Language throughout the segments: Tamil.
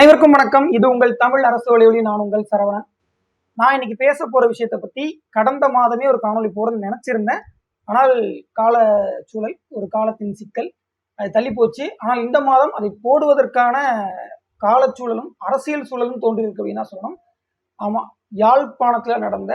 அனைவருக்கும் வணக்கம். இது உங்கள் தமிழ் அரசு வழிவழி நான் உங்கள் சரவணன். நான் இன்னைக்கு பேச போற விஷயத்தை பத்தி கடந்த மாதமே ஒரு காணொலி போடணும்னு நினைச்சிருந்தேன். ஆனால் கால சூழல் ஒரு காலத்தின் சிக்கல் அது தள்ளி போச்சு. ஆனால் இந்த மாதம் அதை போடுவதற்கான காலச்சூழலும் அரசியல் சூழலும் தோன்றியிருக்கு அப்படின்னு சொல்லணும். ஆமா யாழ்ப்பாணத்துல நடந்த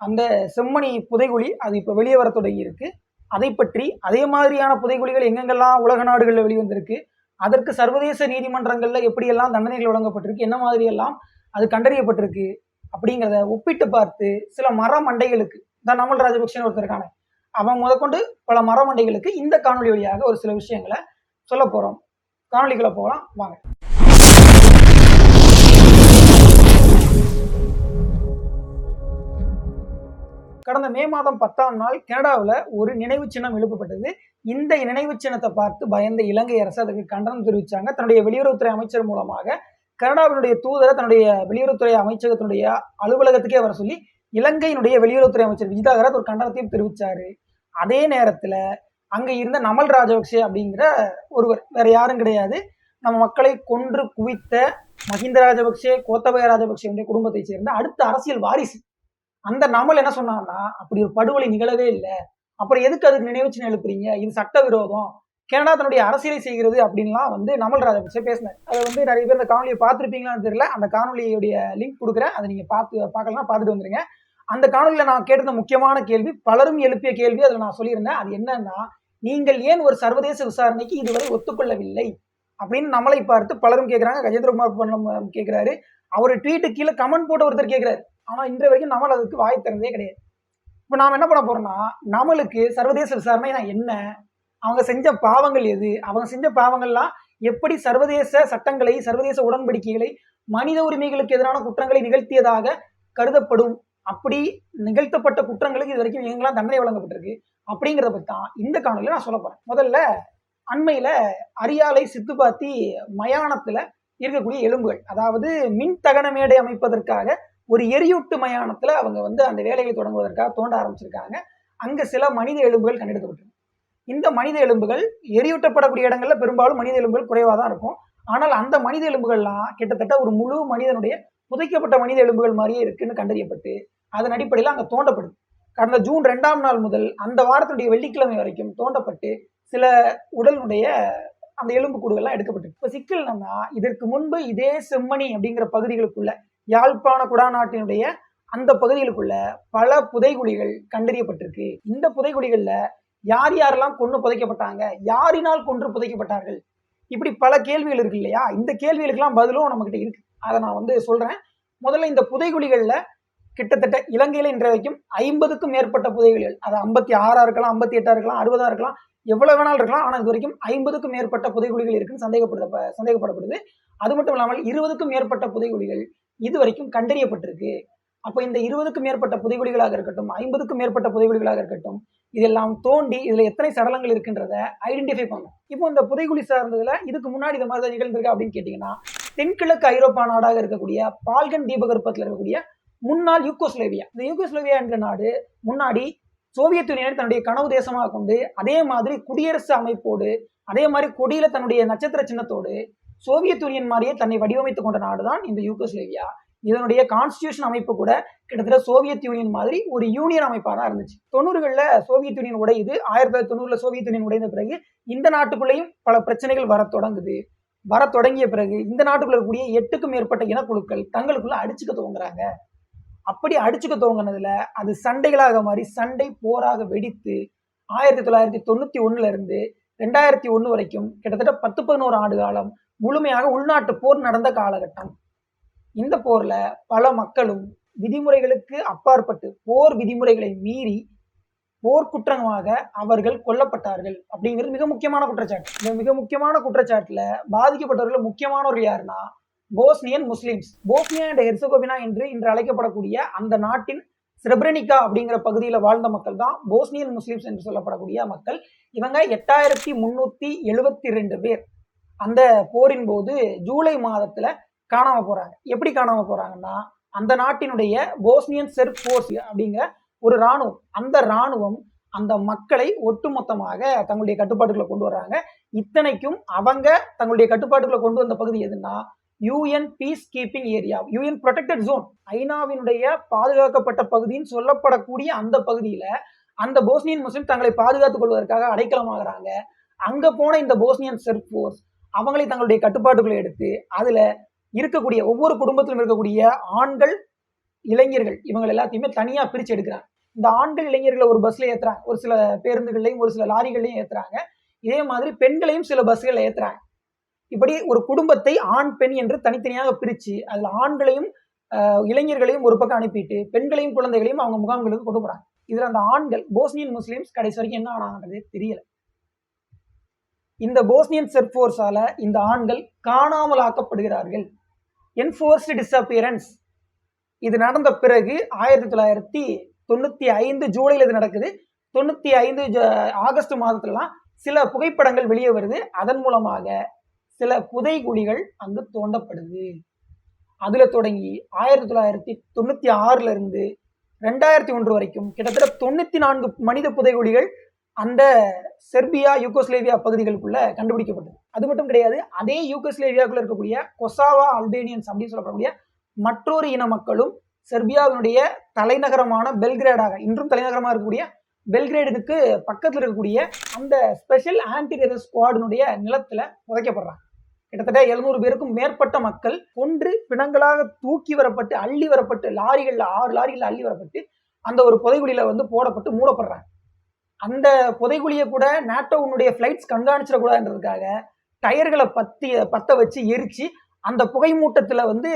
அந்த செம்மணி புதைகுழி அது இப்போ வெளியே வர தொடங்கி இருக்கு. அதை பற்றி அதே மாதிரியான புதைகுழிகள் எங்கெங்கெல்லாம் உலக நாடுகளில் வெளிவந்திருக்கு அதற்கு சர்வதேச நீதிமன்றங்களில் எப்படியெல்லாம் தண்டனைகள் வழங்கப்பட்டிருக்கு என்ன மாதிரியெல்லாம் அது கண்டறியப்பட்டிருக்கு அப்படிங்கிறத ஒப்பிட்டு பார்த்து சில மர மண்டைகளுக்கு தான் நமல் ராஜபக்சேன்னு ஒருத்தர் இருக்கானே அவன் முதற்கொண்டு பல மர மண்டைகளுக்கு இந்த காணொலி வழியாக ஒரு சில விஷயங்களை சொல்ல போகிறோம் காணொலிகளை போகலாம் வாங்க. கடந்த மே மாதம் பத்தாம் நாள் கனடாவில் ஒரு நினைவு சின்னம் எழுப்பப்பட்டது. இந்த நினைவு சின்னத்தை பார்த்து பயந்த இலங்கை அரசு அதுக்கு கண்டனம் தெரிவித்தாங்க தன்னுடைய வெளியுறவுத்துறை அமைச்சர் மூலமாக கனடாவினுடைய தூதரை தன்னுடைய வெளியுறவுத்துறை அமைச்சகத்தினுடைய அலுவலகத்துக்கே வர சொல்லி இலங்கையினுடைய வெளியுறவுத்துறை அமைச்சர் விஜிதாகரத் ஒரு கண்டனத்தையும் தெரிவித்தார் அதே நேரத்தில் அங்கே இருந்த நமல் ராஜபக்சே அப்படிங்கிற ஒருவர் வேற யாரும் கிடையாது. நம்ம மக்களை கொன்று குவித்த மஹிந்த ராஜபக்சே கோத்தபய ராஜபக்சேனுடைய குடும்பத்தை சேர்ந்த அடுத்த அரசியல் வாரிசு. அந்த நமல் என்ன சொன்னான்னா அப்படி ஒரு படுகொலை நிகழவே இல்லை. அப்புறம் எதுக்கு அதுக்கு நினைவு சின்னம் எழுப்புறீங்க? இது சட்டவிரோதம் கனடா தன்னுடைய அரசியலை செய்கிறது அப்படின்லாம் வந்து நமல் ராஜபக்சே பேசினார். அதை வந்து நிறைய பேர் அந்த காணொலியை பார்த்துருப்பீங்களான்னு தெரியல. அந்த காணொலியுடைய லிங்க் கொடுக்குறேன். அதை நீங்கள் பார்த்து பார்க்கலாம் பார்த்துட்டு வந்துருங்க. அந்த காணொலியில் நான் கேட்டிருந்த முக்கியமான கேள்வி பலரும் எழுப்பிய கேள்வி அதில் நான் சொல்லியிருந்தேன். அது என்னன்னா நீங்கள் ஏன் ஒரு சர்வதேச விசாரணைக்கு இதுவரை ஒத்துக்கொள்ளவில்லை? அப்படின்னு நம்மளை பார்த்து பலரும் கேட்குறாங்க. கஜேந்திரகுமார் பண்ணம் கேட்குறாரு. அவர் ட்வீட்டு கீழே கமெண்ட் போட்ட ஒருத்தர் கேட்குறாரு. ஆனால் இன்றைய வரைக்கும் நம்மள அதுக்கு வாய் திறந்தே கிடையாது. இப்போ நாம் என்ன பண்ண போறோம்னா நம்மளுக்கு சர்வதேச விசாரணைனா என்ன? அவங்க செஞ்ச பாவங்கள் எது? அவங்க செஞ்ச பாவங்கள்லாம் எப்படி சர்வதேச சட்டங்களை சர்வதேச உடன்படிக்கைகளை மனித உரிமைகளுக்கு எதிரான குற்றங்களை நிகழ்த்தியதாக கருதப்படும். அப்படி நிகழ்த்தப்பட்ட குற்றங்களுக்கு இது வரைக்கும் எங்கெல்லாம் தண்டனை வழங்கப்பட்டிருக்கு அப்படிங்கிறத பற்றி தான் இந்த காணொலியில் நான் சொல்ல போறேன். முதல்ல அண்மையில அரியாலை சித்துப்பாத்தி மயானத்துல இருக்கக்கூடிய எலும்புகள் அதாவது மின் தகன மேடை அமைப்பதற்காக ஒரு எரியூட்டு மயானத்தில் அவங்க வந்து அந்த வேலையை தொடங்குவதற்காக தோண்ட ஆரம்பிச்சிருக்காங்க. அங்கே சில மனித எலும்புகள் கண்டெடுக்கப்பட்டிருக்கு இந்த மனித எலும்புகள் எரியூட்டப்படக்கூடிய இடங்களில் பெரும்பாலும் மனித எலும்புகள் குறைவாக தான் இருக்கும். ஆனால் அந்த மனித எலும்புகள்லாம் கிட்டத்தட்ட ஒரு முழு மனிதனுடைய புதைக்கப்பட்ட மனித எலும்புகள் மாதிரியே இருக்குன்னு கண்டறியப்பட்டு அதன் அடிப்படையில் அங்கே தோண்டப்படுது. கடந்த ஜூன் ரெண்டாம் நாள் முதல் அந்த வாரத்துடைய வெள்ளிக்கிழமை வரைக்கும் தோண்டப்பட்டு சில உடலுடைய அந்த எலும்பு கூடுகள்லாம் எடுக்கப்பட்டு இப்போ சிக்கல் என்னன்னா இதற்கு முன்பு இதே செம்மணி அப்படிங்கிற பகுதிகளுக்குள்ள யாழ்ப்பாண குடாநாட்டினுடைய அந்த பகுதிகளுக்குள்ள பல புதைகுழிகள் கண்டறியப்பட்டிருக்கு. இந்த புதைகுழிகள்ல யார் யாரெல்லாம் கொன்று புதைக்கப்பட்டாங்க? யாரினால் கொன்று புதைக்கப்பட்டார்கள்? இப்படி பல கேள்விகள் இருக்கு இல்லையா? இந்த கேள்விகளுக்கெல்லாம் பதிலும் நம்மக்கிட்ட இருக்கு. அதை நான் வந்து சொல்றேன். முதல்ல இந்த புதைகுழிகள்ல கிட்டத்தட்ட இலங்கையில இன்றைய வரைக்கும் ஐம்பதுக்கும் மேற்பட்ட புதைகுழிகள் அது ஐம்பத்தி ஆறா இருக்கலாம் ஐம்பத்தி எட்டா இருக்கலாம் அறுபதா இருக்கலாம் எவ்வளவு வேணாலும் இருக்கலாம் ஆனால் இது வரைக்கும் ஐம்பதுக்கும் மேற்பட்ட புதைகுழிகள் இருக்குன்னு சந்தேகப்படுத்த சந்தேகப்படப்படுது. அது மட்டும் இல்லாமல் இருபதுக்கும் மேற்பட்ட புதைகுழிகள் இது வரைக்கும் கண்டறியப்பட்டிருக்கு. அப்போ இந்த இருபதுக்கும் மேற்பட்ட புதைகுழிகளாக இருக்கட்டும் ஐம்பதுக்கும் மேற்பட்ட புதைகுழிகளாக இருக்கட்டும் இதெல்லாம் தோண்டி இதுல எத்தனை சடலங்கள் இருக்குன்றத ஐடென்டிஃபை பண்ணும் இப்போ இந்த புதைகுழி சார்ந்ததுல இதுக்கு முன்னாடி இந்த மாதிரி நிகழ்ந்திருக்கு அப்படின்னு கேட்டீங்கன்னா தென்கிழக்கு ஐரோப்பா நாடாக இருக்கக்கூடிய பால்கன் தீபகற்பத்தில் இருக்கக்கூடிய முன்னாள் யூகோஸ்லேவியா. இந்த யூகோஸ்லேவியா என்ற நாடு முன்னாடி சோவியத் யூனியனை தன்னுடைய கனவு தேசமாக கொண்டு அதே மாதிரி குடியரசு அமைப்போடு அதே மாதிரி கொடியில தன்னுடைய நட்சத்திர சின்னத்தோடு சோவியத் யூனியன் மாதிரியே தன்னை வடிவமைத்துக் கொண்ட நாடுதான் இந்த யூகோஸ்லேவியா. இதனுடைய கான்ஸ்டியூஷன் அமைப்பு கூட கிட்டத்தட்ட சோவியத் யூனியன் மாதிரி ஒரு யூனியன் அமைப்பாக தான் இருந்துச்சு. தொண்ணூறுகளில் சோவியத் யூனியன் உடையுது. ஆயிரத்தி தொள்ளாயிரத்தி தொண்ணூறுல சோவியத் யூனியன் உடைந்த பிறகு இந்த நாட்டுக்குள்ளேயும் பல பிரச்சனைகள் வர தொடங்குது. வர தொடங்கிய பிறகு இந்த நாட்டுக்குள்ள இருக்கக்கூடிய எட்டுக்கும் மேற்பட்ட இனக்குழுக்கள் தங்களுக்குள்ள அடிச்சுக்க துவங்குறாங்க. அப்படி அடிச்சுக்க துவங்கினதுல அது சண்டைகளாக மாறி சண்டை போராக வெடித்து ஆயிரத்தி தொள்ளாயிரத்தி தொண்ணூத்தி ஒண்ணுல இருந்து ரெண்டாயிரத்தி ஒண்ணு வரைக்கும் கிட்டத்தட்ட பத்து பதினோரு ஆண்டு காலம் முழுமையாக உள்நாட்டு போர் நடந்த காலகட்டம். இந்த போர்ல பல மக்களும் விதிமுறைகளுக்கு அப்பாற்பட்டு போர் விதிமுறைகளை மீறி போர்க்குற்றமாக அவர்கள் கொல்லப்பட்டார்கள் அப்படிங்கிறது மிக முக்கியமான குற்றச்சாட்டு. இந்த மிக முக்கியமான குற்றச்சாட்டுல பாதிக்கப்பட்டவர்கள் முக்கியமானவர்கள் யாருன்னா போஸ்னியன் முஸ்லிம்ஸ். போஸ்னியா என்ற ஹெர்சகோவினா என்று இன்று அழைக்கப்படக்கூடிய அந்த நாட்டின் ஸ்ரெப்ரனிகா அப்படிங்கிற பகுதியில் வாழ்ந்த மக்கள் தான் போஸ்னியன் முஸ்லிம்ஸ் என்று சொல்லப்படக்கூடிய மக்கள். இவங்க எட்டாயிரத்தி முன்னூத்தி எழுபத்தி ரெண்டு பேர். அந்த போரின் போது ஜூலை மாதத்துல காணாம போறாங்க. எப்படி காணாம போறாங்கன்னா அந்த நாட்டினுடைய போஸ்னியன் செர்ப் போர்ஸ் அப்படிங்கிற ஒரு ராணுவம் அந்த ராணுவம் அந்த மக்களை ஒட்டுமொத்தமாக தங்களுடைய கட்டுப்பாட்டுக்குள்ள கொண்டு வர்றாங்க. இத்தனைக்கும் அவங்க தங்களுடைய கட்டுப்பாட்டுக்குள்ள கொண்டு வந்த பகுதி எதுன்னா UN peacekeeping area UN protected zone ஐநாவினுடைய பாதுகாக்கப்பட்ட பகுதின்னு சொல்லப்படக்கூடிய அந்த பகுதியில அந்த போஸ்னியன் முஸ்லிம் தங்களை பாதுகாத்துக் கொள்வதற்காக அடைக்கலமாகறாங்க. அங்க போன இந்த போஸ்னியன் செர்ப் ஃபோர்ஸ் அவங்களை தங்களுடைய கட்டுப்பாட்டுகளை எடுத்து அதுல இருக்கக்கூடிய ஒவ்வொரு குடும்பத்திலும் இருக்கக்கூடிய ஆண்கள் இளைஞர்கள் இவங்க எல்லாத்தையுமே தனியா பிரிச்சு எடுக்கிறாங்க. இந்த ஆண்கள் இளைஞர்களை ஒரு பஸ்ல ஏத்துறாங்க. ஒரு சில பேருந்துகள்லையும் ஒரு சில லாரிகள்லையும் ஏத்துறாங்க. இதே மாதிரி பெண்களையும் சில பஸ்கள் ஏத்துறாங்க. இப்படி ஒரு குடும்பத்தை ஆண் பெண் என்று தனித்தனியாக பிரிச்சு அதுல ஆண்களையும் இளைஞர்களையும் ஒரு பக்கம் அனுப்பிட்டு பெண்களையும் குழந்தைகளையும் அவங்க முகாம்களுக்கு கொண்டு போறாங்க. இதுல அந்த ஆண்கள் போஸ்னியன் முஸ்லீம்ஸ் கடைசி வரைக்கும் என்ன ஆனாங்கன்றது தெரியல. இந்த போஸ்னியன் செர்ஃபோர்ஸால இந்த ஆண்கள் காணாமல் ஆக்கப்படுகிறார்கள் என்ஃபோர்ஸ்டு டிஸ்அப்பியரன்ஸ் இது நடந்த பிறகு ஆயிரத்தி தொள்ளாயிரத்தி தொண்ணூத்தி ஐந்து ஜூலையில் இது நடக்குது. தொண்ணூத்தி ஐந்து ஜ- ஆகஸ்ட் மாதத்துலலாம் சில புகைப்படங்கள் வெளியே வருது. அதன் மூலமாக சில புதைகுழிகள் அங்கு தோண்டப்படுது. அதுல தொடங்கி ஆயிரத்தி தொள்ளாயிரத்தி தொண்ணூத்தி ஆறுல இருந்து ரெண்டாயிரத்தி ஒன்று வரைக்கும் கிட்டத்தட்ட தொண்ணூத்தி நான்கு மனித புதைகுழிகள் அந்த செர்பியா யூகோஸ்லேவியா பகுதிகளுக்குள்ள கண்டுபிடிக்கப்பட்டது. அது மட்டும் கிடையாது அதே யூகோஸ்லேவியாக்குள்ள இருக்கக்கூடிய கொசாவா அல்பேனியன்ஸ் அப்படின்னு சொல்லப்படக்கூடிய மற்றொரு இன மக்களும் செர்பியாவினுடைய தலைநகரமான பெல்கிரேடாக இன்றும் தலைநகரமாக இருக்கக்கூடிய பெல்கிரேடுக்கு பக்கத்தில் இருக்கக்கூடிய அந்த ஸ்பெஷல் ஆன்டி டெரர் ஸ்குவாடினுடைய நிலத்தில் புதைக்கப்படுறாங்க. கிட்டத்தட்ட எழுநூறு பேருக்கும் மேற்பட்ட மக்கள் கொன்று பிணங்களாக தூக்கி வரப்பட்டு அள்ளி வரப்பட்டு லாரிகளில் ஆறு லாரிகளில் அள்ளி வரப்பட்டு அந்த ஒரு புதைகுழியில் வந்து போடப்பட்டு மூடப்படுறாங்க. அந்த புதைகுழியை கூட நாட்டோவுடைய ஃப்ளைட்ஸ் கண்காணிச்சிடக்கூடாதுன்றதுக்காக டயர்களை பத்தி பத்த வச்சு எரிச்சு அந்த புகை மூட்டத்தில் வந்து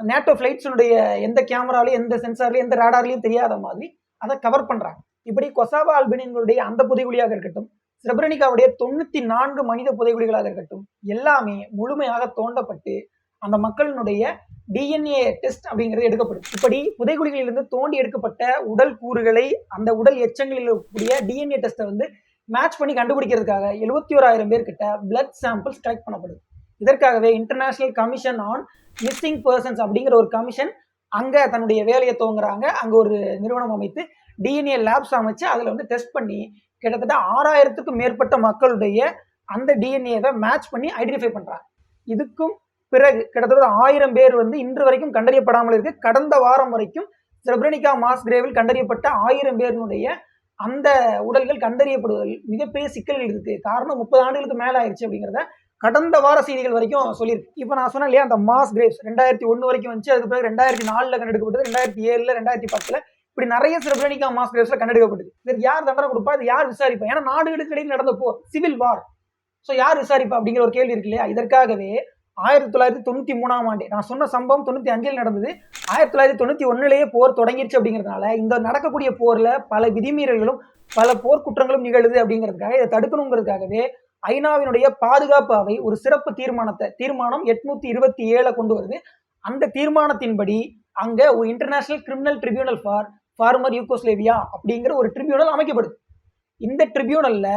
நேட்டோ ஃப்ளைட்ஸுடைய எந்த கேமராலையும் எந்த சென்சார்லையும் எந்த ரேடார்லையும் தெரியாத மாதிரி அதை கவர் பண்ணுறாங்க இப்படி கொசாவா அல்பேனியன்களுடைய அந்த புதைகுழியாக இருக்கட்டும் சிரபரணிகாவுடைய தொண்ணூற்றி நான்கு மனித புதைகுழிகளாக இருக்கட்டும் எல்லாமே முழுமையாக தோண்டப்பட்டு அந்த மக்களினுடைய டிஎன்ஏ டெஸ்ட் அப்படிங்கிறது எடுக்கப்படும். இப்படி புதைகுழிகளிலிருந்து தோண்டி எடுக்கப்பட்ட உடல் கூறுகளை அந்த உடல் எச்சங்களில் இருக்கக்கூடிய டிஎன்ஏ டெஸ்ட்டை வந்து மேட்ச் பண்ணி கண்டுபிடிக்கிறதுக்காக எழுபத்தி ஓராயிரம் பேர்கிட்ட பிளட் சாம்பிள்ஸ் கலெக்ட் பண்ணப்படுது இதற்காகவே international commission on missing persons அப்படிங்கிற ஒரு கமிஷன் அங்கே தன்னுடைய வேலையை துவங்குறாங்க. அங்கே ஒரு நிறுவனம் அமைத்து டிஎன்ஏ லேப்ஸ் அமைச்சு அதில் வந்து டெஸ்ட் பண்ணி கிட்டத்தட்ட ஆறாயிரத்துக்கும் மேற்பட்ட மக்களுடைய அந்த டிஎன்ஏவை மேட்ச் பண்ணி ஐடென்டிஃபை பண்ணுறாங்க இதுக்கும் பிறகு கிட்டத்தட்ட ஆயிரம் பேர் வந்து இன்று வரைக்கும் கண்டறியப்படாமல் இருக்கு. கடந்த வாரம் வரைக்கும் செப்ரனிகா மாஸ் கிரேவில் கண்டறியப்பட்ட ஆயிரம் பேருனுடைய அந்த உடல்கள் கண்டறியப்படுவதில் மிகப்பெரிய சிக்கல்கள் இருக்கு. காரணம் முப்பது ஆண்டுகளுக்கு மேலே ஆயிடுச்சு அப்படிங்கிறத கடந்த வார செய்திகள் வரைக்கும் சொல்லியிருக்கு. இப்போ நான் சொன்னேன் இல்லையா அந்த மாஸ் கிரேவ்ஸ் ரெண்டாயிரத்தி ஒன்று வரைக்கும் வந்துச்சு. அதுக்கு பிறகு ரெண்டாயிரத்தி நாலில் கண்டெடுக்கப்பட்டது ரெண்டாயிரத்தி ஏழில் ரெண்டாயிரத்தி பத்தில் இப்படி நிறைய சிறப்பிரணிக்கா மாஸ் கிரேவ்ஸ்ல கண்டெடுக்கப்பட்டது. இது யார் தண்டனை கொடுப்பா? அது யார் விசாரிப்பா? ஏன்னா நாடுகளுக்கு இடையில் நடந்த போர் சிவில் வார் ஸோ யார் விசாரிப்பா அப்படிங்கிற ஒரு கேள்வி இருக்கு இல்லையா? இதற்காகவே ஆயிரத்தி தொள்ளாயிரத்தி தொண்ணூத்தி மூணாம் ஆண்டு. நான் சொன்ன சம்பவம் தொண்ணூத்தி அஞ்சில் நடந்தது. ஆயிரத்தி தொள்ளாயிரத்தி தொண்ணூத்தி ஒன்றுலேயே போர் தொடங்கிருச்சு அப்படிங்கிறதுனால இந்த நடக்கக்கூடிய போர்ல பல விதிமீறல்களும் பல போர்க்குற்றங்களும் நிகழுது அப்படிங்கிறதுக்காக இதை தடுக்கணுங்கிறதுக்காகவே ஐநாவினுடைய பாதுகாப்பு அவை ஒரு சிறப்பு தீர்மானத்தை தீர்மானம் எட்நூத்தி இருபத்தி ஏழை கொண்டு வருது. அந்த தீர்மானத்தின்படி அங்க ஒரு international criminal tribunal for former Yugoslavia அப்படிங்கிற ஒரு ட்ரிபியூனல் அமைக்கப்படுது. இந்த ட்ரிபியூனல்ல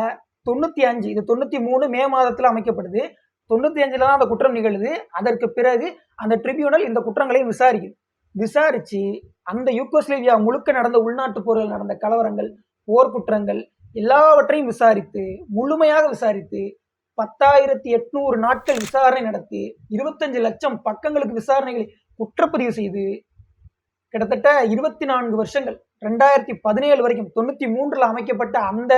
தொண்ணூத்தி அஞ்சு இது தொண்ணூத்தி மூணு மே மாதத்துல அமைக்கப்படுது. தொண்ணூத்தி அஞ்சுல தான் அந்த குற்றம் நிகழுது. அதற்கு பிறகு அந்த ட்ரிபியூனல் இந்த குற்றங்களையும் விசாரிக்குது. விசாரிச்சு அந்த யூகோஸ்லேவியா முழுக்க நடந்த உள்நாட்டு போர்கள் நடந்த கலவரங்கள் போர்க்குற்றங்கள் எல்லாவற்றையும் விசாரித்து முழுமையாக விசாரித்து பத்தாயிரத்தி எட்நூறு நாட்கள் விசாரணை நடத்தி இருபத்தஞ்சு லட்சம் பக்கங்களுக்கு விசாரணைகளை குற்றப்பதிவு செய்து கிட்டத்தட்ட இருபத்தி நான்கு வருஷங்கள் ரெண்டாயிரத்தி பதினேழு வரைக்கும் தொண்ணூத்தி மூன்றுல அமைக்கப்பட்ட அந்த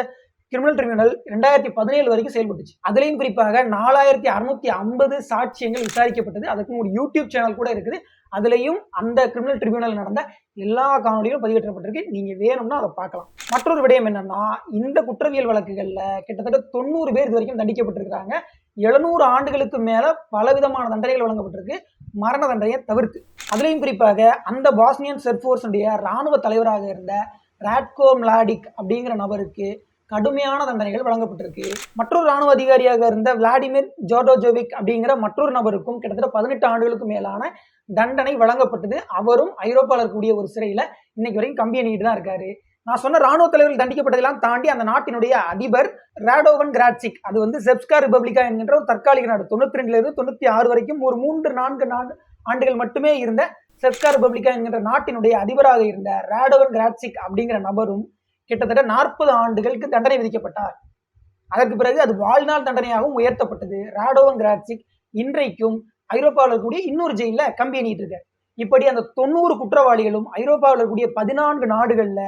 கிரிமினல் ட்ரிபியூனல் ரெண்டாயிரத்தி பதினேழு வரைக்கும் செயல்பட்டுச்சு. அதுலேயும் குறிப்பாக நாலாயிரத்தி அறுநூத்தி ஐம்பது சாட்சியங்கள் விசாரிக்கப்பட்டது. அதுக்கும் ஒரு யூடியூப் சேனல் கூட இருக்குது. அதுலேயும் அந்த கிரிமினல் ட்ரிபியூனல் நடந்த எல்லா காணொலியும் பதிவேற்றப்பட்டிருக்கு. நீங்க வேணும்னா அதை பார்க்கலாம். மற்றொரு விடயம் என்னன்னா இந்த குற்றவியல் வழக்குகள்ல கிட்டத்தட்ட தொண்ணூறு பேர் இது வரைக்கும் தண்டிக்கப்பட்டிருக்கிறாங்க. எழுநூறு ஆண்டுகளுக்கு மேல பலவிதமான தண்டனைகள் வழங்கப்பட்டிருக்கு. மரண தண்டனையை தவிர்த்து. அதுலேயும் குறிப்பாக அந்த பாஸ்னியன் செர்போர்ஸுடைய ராணுவ தலைவராக இருந்த ராட்கோ மிளாடிக் அப்படிங்கிற நபருக்கு கடுமையான தண்டனைகள் வழங்கப்பட்டிருக்கு. மற்றொரு ராணுவ அதிகாரியாக இருந்த விளாடிமிர் ஜோர்டோஜோவிக் அப்படிங்கிற மற்றொரு நபருக்கும் கிட்டத்தட்ட பதினெட்டு ஆண்டுகளுக்கு மேலான தண்டனை வழங்கப்பட்டது. அவரும் ஐரோப்பாவில் இருக்கக்கூடிய ஒரு சிறையில இன்னைக்கு வரைக்கும் கம்பி எண்ணிட்டு தான் இருக்காரு. நான் சொன்ன ராணுவ தலைவர்கள் தண்டிக்கப்பட்டதெல்லாம் தாண்டி அந்த நாட்டினுடைய அதிபர் ராடோவன் கிராட்சிக் அது வந்து செப்ஸ்கா ரிபப்ளிகா என்கின்ற ஒரு தற்காலிக நாடு. தொண்ணூத்தி ரெண்டுல இருந்து தொண்ணூத்தி ஆறு வரைக்கும் ஒரு மூன்று நான்கு நான்கு ஆண்டுகள் மட்டுமே இருந்த செப்ஸ்கா ரிபப்ளிகா என்கின்ற நாட்டினுடைய அதிபராக இருந்த ராடோவன் கிராட்சிக் அப்படிங்கிற நபரும் கிட்டத்தட்ட நாற்பது ஆண்டுகளுக்கு தண்டனை விதிக்கப்பட்டார். அதற்கு பிறகு அது வாழ்நாள் தண்டனையாகவும் உயர்த்தப்பட்டது. ராடோவன் கிராட்சிக் இன்றைக்கும் ஐரோப்பாவில் இருக்கக்கூடிய இன்னொரு ஜெயில கம்பி அணிட்டு இருக்காரு. இப்படி அந்த தொண்ணூறு குற்றவாளிகளும் ஐரோப்பாவில் இருக்கக்கூடிய பதினான்கு நாடுகள்ல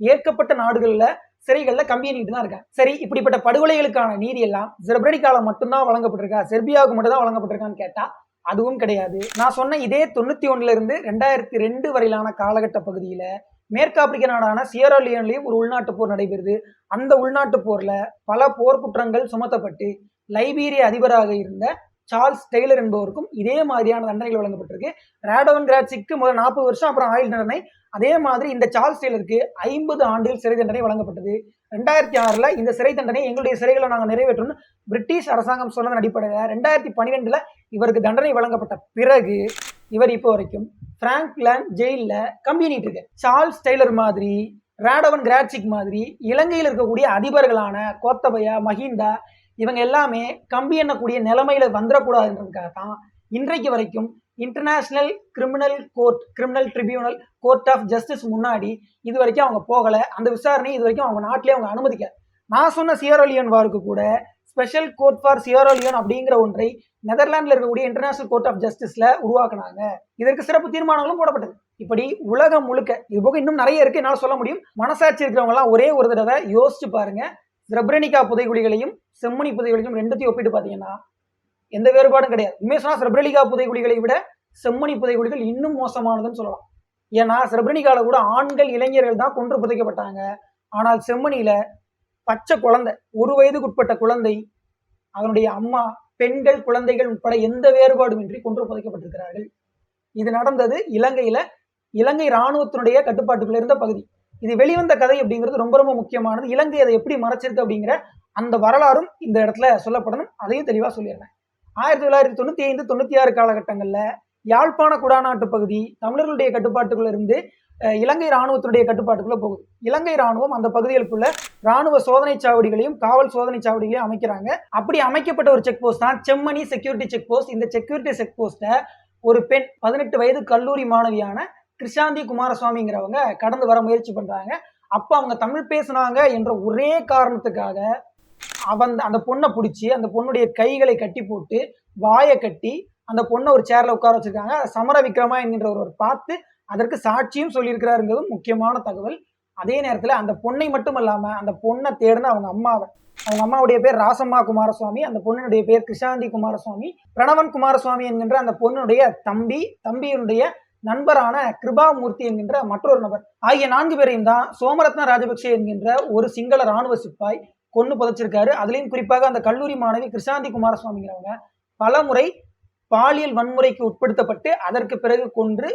ஏற்கப்பட்ட நாடுகள்ல சிறைகள்ல கம்பி எண்ணிட்டு தான் இருக்காங்க சரி இப்படிப்பட்ட படுகொலைகளுக்கான நீதி எல்லாம் ஜெர்பனிக்கால மட்டும்தான் வழங்கப்பட்டிருக்கா? செர்பியாவுக்கு மட்டும் தான் வழங்கப்பட்டிருக்கான்னு கேட்டா அதுவும் கிடையாது. நான் சொன்ன இதே தொண்ணூத்தி ஒண்ணுல இருந்து ரெண்டாயிரத்தி ரெண்டு வரையிலான காலகட்ட பகுதியில மேற்கு ஆப்பிரிக்க நாடான சியரோலியன்லேயும் ஒரு உள்நாட்டு போர் நடைபெறுது. அந்த உள்நாட்டு போரில் பல போர்க்குற்றங்கள் சுமத்தப்பட்டு லைபீரிய அதிபராக இருந்த சார்ல்ஸ் டெய்லர் என்பவருக்கும் இதே மாதிரியான தண்டனைகள் வழங்கப்பட்டிருக்கு. ராடோவன் கிராட்சிக்கு முதல் நாற்பது வருஷம் அப்புறம் ஆயுள் தண்டனை. அதே மாதிரி இந்த சார்ல்ஸ் டெய்லருக்கு ஐம்பது ஆண்டுகள் சிறை தண்டனை வழங்கப்பட்டது. ரெண்டாயிரத்தி ஆறில் இந்த சிறை தண்டனை எங்களுடைய சிறைகளை நாங்கள் நிறைவேற்றணும்னு பிரிட்டிஷ் அரசாங்கம் சொன்னதன் அடிப்படையில் ரெண்டாயிரத்தி பன்னிரெண்டில் இவருக்கு தண்டனை வழங்கப்பட்ட பிறகு இவர் இப்போ வரைக்கும் பிராங்க்லேண்ட் ஜெயிலில் கம்பினிட்டு இருக்கு. சார்ல்ஸ் டெய்லர் மாதிரி ராடவன் கிராட்சிக் மாதிரி இலங்கையில் இருக்கக்கூடிய அதிபர்களான கோத்தபயா மஹிந்தா இவங்க எல்லாமே கம்பி எண்ணக்கூடிய நிலைமையில வந்துடக்கூடாதுன்றதுக்காக தான் இன்றைக்கு வரைக்கும் international criminal court criminal tribunal court of justice முன்னாடி இது வரைக்கும் அவங்க போகலை. அந்த விசாரணை இது வரைக்கும் அவங்க நாட்டிலே அவங்க அனுமதிக்க நான் சொன்ன சியரோலியன் வாருக்கு கூட ஸ்பெஷல் கோர்ட் ஃபார் சியரோலியன் அப்படிங்கிற ஒன்றை நெதர்லாண்டில் இருக்கக்கூடிய இன்டர்நேஷனல் கோர்ட் ஆஃப் ஜஸ்டிஸில் உருவாக்குனாங்க. இதற்கு சிறப்பு தீர்மானங்களும் போடப்பட்டது. இப்படி உலகம் முழுக்க இது போக இன்னும் நிறைய இருக்கு என்னால் சொல்ல முடியும். மனசாட்சி இருக்கிறவங்கலாம் ஒரே ஒரு தடவை யோசிச்சு பாருங்க. ஸ்ரெப்ரனிகா புதைகுழிகளையும் செம்மணி புதைகுழிகளையும் ரெண்டுத்தையும் ஒப்பிட்டு பார்த்தீங்கன்னா எந்த வேறுபாடும் கிடையாது. உண்மையை சொன்னால் ஸ்ரெப்ரனிகா புதைகுழிகளை விட செம்மணி புதைகுழிகள் இன்னும் மோசமானதுன்னு சொல்லலாம். ஏன்னா ஸ்ரெப்ரனிகால கூட ஆண்கள் இளைஞர்கள் தான் கொன்று புதைக்கப்பட்டாங்க. ஆனால் செம்மணியில பச்சை குழந்தை ஒரு வயதுக்குட்பட்ட குழந்தை அதனுடைய அம்மா பெண்கள் குழந்தைகள் உட்பட எந்த வேறுபாடுமின்றி கொன்று புதைக்கப்பட்டிருக்கிறார்கள். இது நடந்தது இலங்கையில இலங்கை இராணுவத்தினுடைய கட்டுப்பாட்டுக்குள்ள இருந்த பகுதி. இது வெளிவந்த கதை அப்படிங்கிறது ரொம்ப ரொம்ப முக்கியமானது. இலங்கை அதை எப்படி மறைச்சிருக்கு அப்படிங்கிற அந்த வரலாறும் இந்த இடத்துல சொல்லப்படணும். அதையும் தெளிவா சொல்லிடுறேன். ஆயிரத்தி தொள்ளாயிரத்தி தொண்ணூத்தி ஐந்து தொண்ணூத்தி ஆறு காலகட்டங்கள்ல யாழ்ப்பாண குடாநாட்டு பகுதி தமிழர்களுடைய கட்டுப்பாட்டுக்குள்ள இருந்து இலங்கை இராணுவத்தினுடைய கட்டுப்பாட்டுக்குள்ள போகுது. இலங்கை இராணுவம் அந்த பகுதிகளுக்குள்ள ராணுவ சோதனை சாவடிகளையும் காவல் சோதனை சாவடிகளையும் அமைக்கிறாங்க. அப்படி அமைக்கப்பட்ட ஒரு செக் போஸ்ட் தான் செம்மணி செக்யூரிட்டி செக் போஸ்ட் இந்த செக்யூரிட்டி செக் போஸ்ட்டை ஒரு பெண் பதினெட்டு வயது கல்லூரி மாணவியான கிருஷாந்தி குமாரசுவாமிங்கிறவங்க கடந்து வர முயற்சி பண்றாங்க. அப்ப அவங்க தமிழ் பேசுனாங்க என்ற ஒரே காரணத்துக்காக அவன் அந்த பொண்ணை பிடிச்சி அந்த பொண்ணுடைய கைகளை கட்டி போட்டு வாயை கட்டி அந்த பொண்ணை ஒரு சேர்ல உட்கார வச்சிருக்காங்க. சமர விக்ரமா என்கின்ற ஒருவர் பார்த்து அதற்கு சாட்சியும் சொல்லியிருக்கிறாருங்கிறது முக்கியமான தகவல். அதே நேரத்தில் அந்த பொண்ணை மட்டும் இல்லாம அந்த பொண்ணை தேடின அவங்க அம்மாவை. அவங்க அம்மாவுடைய பேர் ராசம்மா குமாரசுவாமி அந்த பொண்ணுடைய பேர் கிருஷாந்தி குமாரசுவாமி பிரணவன் குமாரசுவாமி என்கின்ற அந்த பொண்ணுடைய தம்பி தம்பியினுடைய நண்பரான கிருபாமூர்த்தி என்கின்ற மற்றொரு நபர். ஆகிய நான்கு பேரையும் தான் சோமரத்ன ராஜபக்சே என்கின்ற ஒரு சிங்கள ராணுவ சிப்பாய் கொண்டு புதைச்சிருக்காரு. அதுலேயும் குறிப்பாக அந்த கல்லூரி மாணவி கிருஷாந்தி குமாரசுவாமிங்கிறவங்க பல முறை பாலியல் வன்முறைக்கு உட்படுத்தப்பட்டு அதற்கு பிறகு கொன்று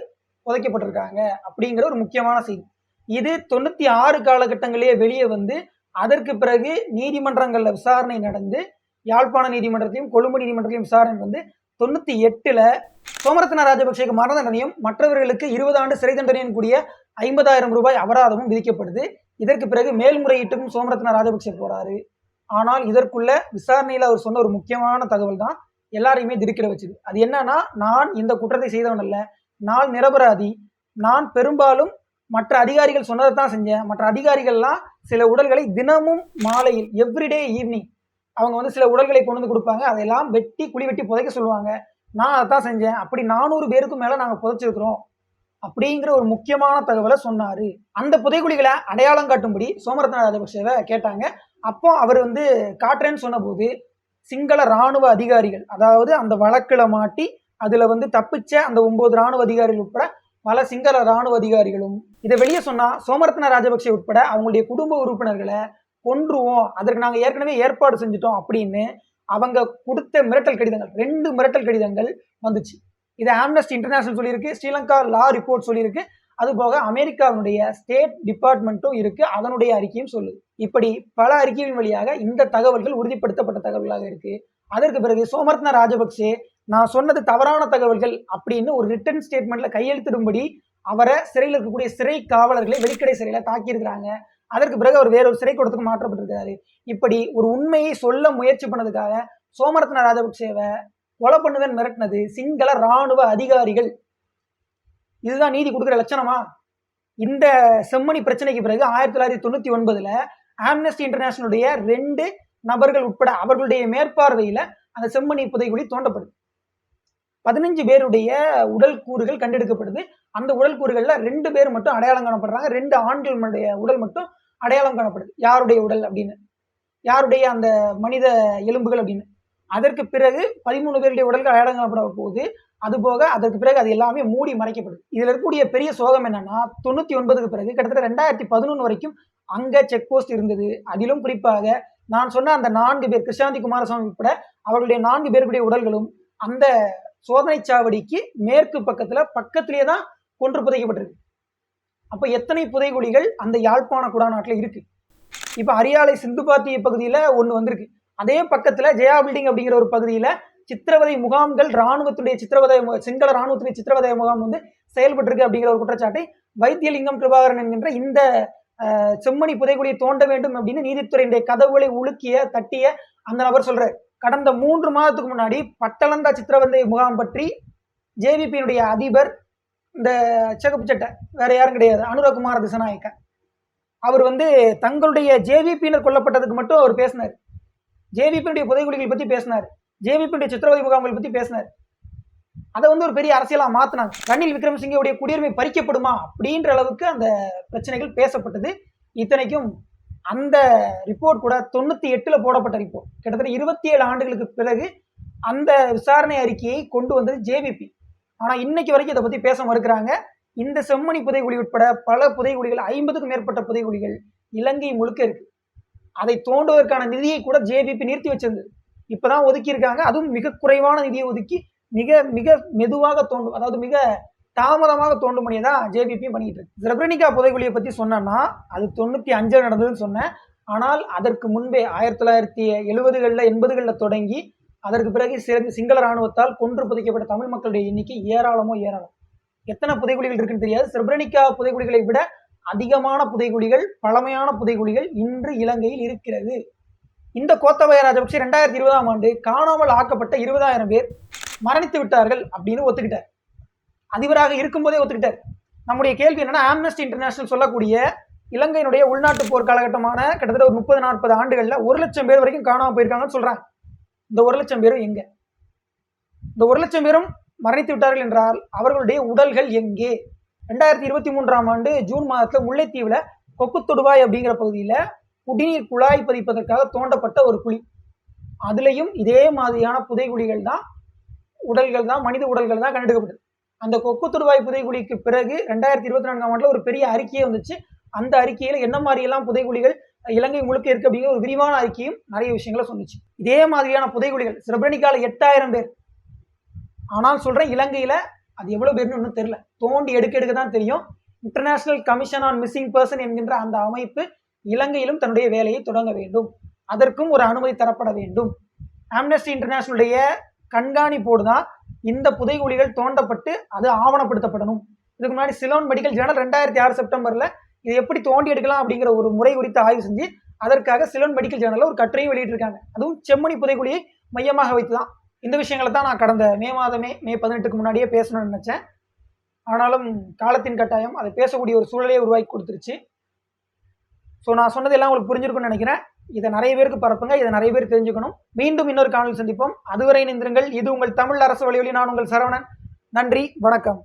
புதைக்கப்பட்டிருக்காங்க. அப்படிங்கிற ஒரு முக்கியமான செய்தி. இது தொண்ணூத்தி ஆறு காலகட்டங்களிலே வெளியே வந்து அதற்கு பிறகு நீதிமன்றங்களில் விசாரணை நடந்து யாழ்ப்பாண நீதிமன்றத்தையும் கொழும்பு நீதிமன்றத்தையும் விசாரணை வந்து தொண்ணூத்தி எட்டுல சோமரத்ன ராஜபக்சேக்கு மரண தண்டனையும் மற்றவர்களுக்கு இருபது ஆண்டு சிறை தண்டனையும் கூடிய ஐம்பதாயிரம் ரூபாய் அபராதமும் விதிக்கப்படுது. இதற்கு பிறகு மேல்முறையீட்டும் சோமரத்ன ராஜபக்சே போறாரு. ஆனால் இதற்குள்ள விசாரணையில அவர் சொன்ன ஒரு முக்கியமான தகவல் தான் எல்லாரையுமே திருக்கிட வச்சுது. அது என்னன்னா நான் இந்த குற்றத்தை செய்தவன் அல்ல. நான் நிரபராதி. நான் பெரும்பாலும் மற்ற அதிகாரிகள் சொன்னதை தான் செஞ்சேன். மற்ற அதிகாரிகள்லாம் சில உடல்களை தினமும் மாலையில் எவ்ரிடே ஈவினிங் அவங்க வந்து சில உடல்களை கொண்டு வந்து கொடுப்பாங்க. அதையெல்லாம் வெட்டி குழி வெட்டி புதைக்க சொல்லுவாங்க. நான் அதை தான் செஞ்சேன். அப்படி நானூறு பேருக்கும் மேலே நாங்கள் புதைச்சிருக்கிறோம் அப்படிங்கிற ஒரு முக்கியமான தகவலை சொன்னாரு. அந்த புதைக்குழிகளை அடையாளம் காட்டும்படி சோமரத்ன ராஜபக்சேவை கேட்டாங்க. அப்போ அவர் வந்து காட்டுறேன்னு சொன்னபோது சிங்கள ராணுவ அதிகாரிகள் அதாவது அந்த வழக்கில் மாட்டி அதில் வந்து தப்பிச்ச அந்த ஒன்பது ராணுவ அதிகாரிகள் உட்பட பல சிங்கள ராணுவ அதிகாரிகளும் இதை வெளியே சொன்னா சோமரத்ன ராஜபக்சே உட்பட அவங்களுடைய குடும்ப உறுப்பினர்களை கொன்றுவோம். அதற்கு நாங்க ஏற்கனவே ஏற்பாடு செஞ்சுட்டோம் அப்படின்னு அவங்க கொடுத்த மிரட்டல் கடிதங்கள் ரெண்டு மிரட்டல் கடிதங்கள் வந்துச்சு. இதை ஆம்னஸ்டி இன்டர்நேஷனல் சொல்லியிருக்கு ஸ்ரீலங்கா லா ரிப்போர்ட் சொல்லியிருக்கு. அது போக அமெரிக்காவினுடைய ஸ்டேட் டிபார்ட்மெண்ட்டும் இருக்கு அதனுடைய அறிக்கையும் சொல்லுது. இப்படி பல அறிக்கைகளின் வழியாக இந்த தகவல்கள் உறுதிப்படுத்தப்பட்ட தகவல்களாக இருக்கு. அதற்கு பிறகு சோமரத்ன ராஜபக்சே நான் சொன்னது தவறான தகவல்கள் அப்படின்னு ஒரு ரிட்டர்ன் ஸ்டேட்மெண்ட்ல கையெழுத்திடும்படி அவரை சிறையில் இருக்கக்கூடிய சிறை காவலர்களை வெளிக்கடை சிறையில் தாக்கியிருக்கிறாங்க. அதற்கு பிறகு அவர் வேறொரு சிறை கூடத்துக்கு மாற்றப்பட்டிருக்கிறாரு. இப்படி ஒரு உண்மையை சொல்ல முயற்சி பண்ணதுக்காக சோமரத்ன ராஜபக்சேவை கொலை பண்ணுவேன் மிரட்டினது சிங்கள ராணுவ அதிகாரிகள். இதுதான் நீதி கொடுக்குற லட்சணமா? இந்த செம்மணி பிரச்சனைக்கு பிறகு ஆயிரத்தி தொள்ளாயிரத்தி தொண்ணூத்தி ஒன்பதுல ஆம்னஸ்டி இன்டர்நேஷனலுடைய ரெண்டு நபர்கள் உட்பட அவர்களுடைய மேற்பார்வையில அந்த செம்மணி புதைகுழி தோண்டப்படுது. பதினஞ்சு பேருடைய உடல் கூறுகள் கண்டெடுக்கப்படுது. அந்த உடல் கூறுகள்ல ரெண்டு பேர் மட்டும் அடையாளம் காணப்படுறாங்க. ரெண்டு ஆண்களுடைய உடல் மட்டும் அடையாளம் காணப்படுது. யாருடைய உடல் அப்படின்னு? யாருடைய அந்த மனித எலும்புகள் அப்படின்னு? அதற்கு பிறகு பதிமூணு பேருடைய உடல்கள் அடையாளம் காணப்பட போகுது. அது போக அதற்கு பிறகு அது எல்லாமே மூடி மறைக்கப்படுது இதுல இருக்கக்கூடிய பெரிய சோகம் என்னன்னா தொண்ணூத்தி ஒன்பதுக்கு பிறகு கிட்டத்தட்ட ரெண்டாயிரத்தி பதினொன்று வரைக்கும் அங்க செக் போஸ்ட் இருந்தது. அதிலும் குறிப்பாக நான் சொன்ன அந்த நான்கு பேர் கிருஷ்ணாந்தி குமாரசாமி உட்பட அவர்களுடைய நான்கு பேருடைய உடல்களும் அந்த சோதனை சாவடிக்கு மேற்கு பக்கத்துல பக்கத்திலேயே தான் கொன்று புதைக்கப்பட்டிருக்கு. அப்ப எத்தனை புதைகுழிகள் அந்த யாழ்ப்பாண குடாநாட்டுல இருக்கு? இப்ப அரியாலை சிந்துபாத்திய பகுதியில ஒன்று வந்திருக்கு. அதே பக்கத்துல ஜெயா பில்டிங் அப்படிங்கிற ஒரு பகுதியில சித்திரவதை முகாம்கள் ராணுவத்துடைய சித்திரவதை சிங்கள ராணுவத்துடைய சித்திரவதை முகாம் வந்து செயல்பட்டிருக்கு அப்படிங்கிற ஒரு குற்றச்சாட்டை வைத்தியலிங்கம் கிருபாகரன் என்கின்ற இந்த செம்மணி புதைகுழியை தோண்ட வேண்டும் அப்படின்னு நீதித்துறையினுடைய கதவுகளை உலுக்கிய தட்டிய அந்த நபர் சொல்றாரு. கடந்த மூன்று மாதத்துக்கு முன்னாடி பட்டலந்தா சித்திரவதை முகாம் பற்றி ஜேவிபியினுடைய அதிபர் இந்த சிகப்பு சட்டை வேற யாரும் கிடையாது. அனுரகுமார திசநாயக்க அவர் வந்து தங்களுடைய ஜேவிபியினர் கொல்லப்பட்டதுக்கு மட்டும் அவர் பேசினார். ஜேவிபியுடைய புதைகுழிகள் பத்தி பேசினார். ஜேவிபியுடைய சித்திரவதை முகாம்கள் பத்தி பேசினார். அதை வந்து ஒரு பெரிய அரசியலாக மாத்தினாங்க. ரணில் விக்ரமசிங்கவுடைய குடியுரிமை பறிக்கப்படுமா அப்படின்ற அளவுக்கு அந்த பிரச்சனைகள் பேசப்பட்டது. இத்தனைக்கும் அந்த ரிப்போர்ட் கூட தொண்ணூற்றி எட்டில் போடப்பட்ட ரிப்போர்ட். கிட்டத்தட்ட இருபத்தி ஏழு ஆண்டுகளுக்கு பிறகு அந்த விசாரணை அறிக்கையை கொண்டு வந்தது ஜேவிபி. ஆனால் இன்னைக்கு வரைக்கும் இதை பற்றி பேச மறுக்கிறாங்க. இந்த செம்மணி புதைகுழி உட்பட பல புதைகுழிகள் ஐம்பதுக்கும் மேற்பட்ட புதைகுழிகள் இலங்கை முழுக்க இருக்கு. அதை தோண்டுவதற்கான நிதியை கூட ஜேபிபி நிறுத்தி வச்சிருந்தது. இப்போதான் ஒதுக்கி இருக்காங்க. அதுவும் மிக குறைவான நிதியை ஒதுக்கி மிக மிக மெதுவாக தோண்டும் அதாவது மிக தாமதமாக தோண்டும் பணியை தான் ஜேபிபி பண்ணிட்டு இருக்கு. ஜெப்ரனிகா புதைகுழியை பத்தி சொன்னேன்னா அது தொண்ணூத்தி அஞ்சில் நடந்ததுன்னு சொன்னேன். ஆனால் அதற்கு முன்பே ஆயிரத்தி தொள்ளாயிரத்தி எழுபதுகளில் எண்பதுகளில் தொடங்கி அதற்கு பிறகு சிறந்த சிங்கள ராணுவத்தால் கொன்று புதைக்கப்பட்ட தமிழ் மக்களுடைய எண்ணிக்கை ஏராளமோ ஏராளம். எத்தனை புதைகுழிகள் இருக்குன்னு தெரியாது. செப்ரனிக்கா புதைகுழிகளை விட அதிகமான புதைகுழிகள் பழமையான புதைகுழிகள் இன்று இலங்கையில் இருக்கிறது. இந்த கோத்தபய ராஜபக்சே ரெண்டாயிரத்தி இருபதாம் ஆண்டு காணாமல் ஆக்கப்பட்ட இருபதாயிரம் பேர் மரணித்து விட்டார்கள் அப்படின்னு ஒத்துக்கிட்டார். அதிபராக இருக்கும்போதே ஒத்துக்கிட்டார். நம்முடைய கேள்வி என்னன்னா ஆம்னஸ்டி இன்டர்நேஷனல் சொல்லக்கூடிய இலங்கையினுடைய உள்நாட்டு போர் காலகட்டமான கிட்டத்தட்ட ஒரு முப்பது நாற்பது ஆண்டுகளில் ஒரு லட்சம் பேர் வரைக்கும் காணாமல் போயிருக்காங்கன்னு சொல்றாங்க. இந்த ஒரு லட்சம் பேரும் எங்க? இந்த ஒரு லட்சம் பேரும் மரணித்து விட்டார்கள் என்றால் அவர்களுடைய உடல்கள் எங்கே? ரெண்டாயிரத்தி இருபத்தி மூன்றாம் ஆண்டு ஜூன் மாதத்துல முல்லைத்தீவுல கொக்குத்தொடுவாய் அப்படிங்கிற பகுதியில குடிநீர் குழாய் பதிப்பதற்காக தோண்டப்பட்ட ஒரு குழி. அதுலயும் இதே மாதிரியான புதைகுழிகள் தான் உடல்கள் தான் மனித உடல்கள் தான் கண்டெடுக்கப்பட்டது. அந்த கொக்குத்தொடுவாய் புதைகுழிக்கு பிறகு ரெண்டாயிரத்தி இருபத்தி நான்காம் ஆண்டுல ஒரு பெரிய அறிக்கையே வந்துச்சு. அந்த அறிக்கையில என்ன மாதிரி எல்லாம் புதைகுழிகள் இலங்கை முழுக்க இருக்கு அப்படிங்கிற ஒரு விரிவான அறிக்கையும் நிறைய விஷயங்களை சொன்னிச்சு. இதே மாதிரியான புதைகுழிகள் சிரபரணிக்கால எட்டாயிரம் பேர். ஆனால் சொல்றேன் இலங்கையில அது எவ்வளவு பேர்னு ஒன்றும் தெரியல. தோண்டி எடுக்க எடுக்க தான் தெரியும். International commission on missing person என்கின்ற அந்த அமைப்பு இலங்கையிலும் தன்னுடைய வேலையை தொடங்க வேண்டும். அதற்கும் ஒரு அனுமதி தரப்பட வேண்டும். ஆம்னஸ்டி இன்டர்நேஷனலுடைய கண்காணிப்போடு தான் இந்த புதைகுழிகள் தோண்டப்பட்டு அது ஆவணப்படுத்தப்படணும். இதுக்கு முன்னாடி சிலோன் மெடிக்கல் ஜேர்னல் ரெண்டாயிரத்தி ஆறு செப்டம்பர்ல இதை எப்படி தோண்டி எடுக்கலாம் அப்படிங்கிற ஒரு முறை குறித்து ஆய்வு செஞ்சு அதற்காக சிலோன் மெடிக்கல் ஜேர்னலில் ஒரு கட்டுரையும் வெளியிட்டிருக்காங்க. அதுவும் செம்மணி புதைக்குழியை மையமாக வைத்து தான் இந்த விஷயங்களை தான் நான் கடந்த மே மாதமே மே பதினெட்டுக்கு முன்னாடியே பேசணும்னு நினச்சேன். ஆனாலும் காலத்தின் கட்டாயம் அதை பேசக்கூடிய ஒரு சூழலையே உருவாக்கி கொடுத்துருச்சு. ஸோ நான் சொன்னது எல்லாம் உங்களுக்கு புரிஞ்சிருக்கும்னு நினைக்கிறேன். இதை நிறைய பேருக்கு பரப்புங்க இதை நிறைய பேர் தெரிஞ்சுக்கணும். மீண்டும் இன்னொரு காணொலி சந்திப்போம். அதுவரை நிந்திருங்கள் இது உங்கள் தமிழ் அரசு வழிவழி. நான் உங்கள் சரவணன். நன்றி வணக்கம்.